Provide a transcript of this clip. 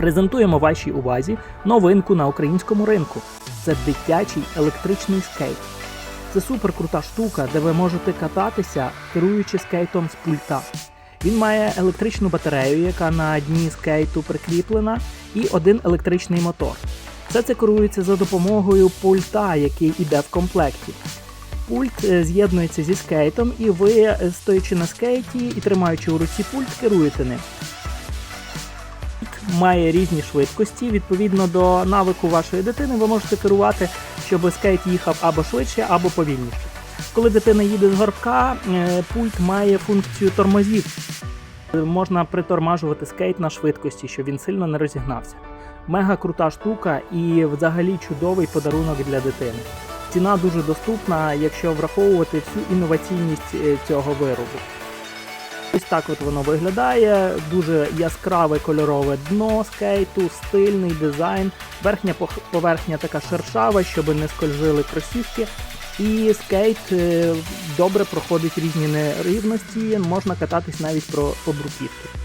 Презентуємо вашій увазі новинку на українському ринку. Це дитячий електричний скейт. Це супер крута штука, де ви можете кататися, керуючи скейтом з пульта. Він має електричну батарею, яка на дні скейту прикріплена, і один електричний мотор. Все це керується за допомогою пульта, який іде в комплекті. Пульт е, з'єднується зі скейтом, і ви, е, стоячи на скейті і тримаючи у руці пульт, керуєте ним. Має різні швидкості. Відповідно до навику вашої дитини, ви можете керувати, щоб скейт їхав або швидше, або повільніше. Коли дитина їде з горбка, е, пульт має функцію тормозів. Можна притормажувати скейт на швидкості, щоб він сильно не розігнався. Мега крута штука і взагалі чудовий подарунок для дитини. Ціна дуже доступна, якщо враховувати всю інноваційність е, цього виробу. Ось так от воно виглядає. Дуже яскраве кольорове дно скейту, стильний дизайн. Верхня поверхня така шершава, щоб не скольжили кросівки. І скейт е, добре проходить різні нерівності, можна кататись навіть про, по бруківці.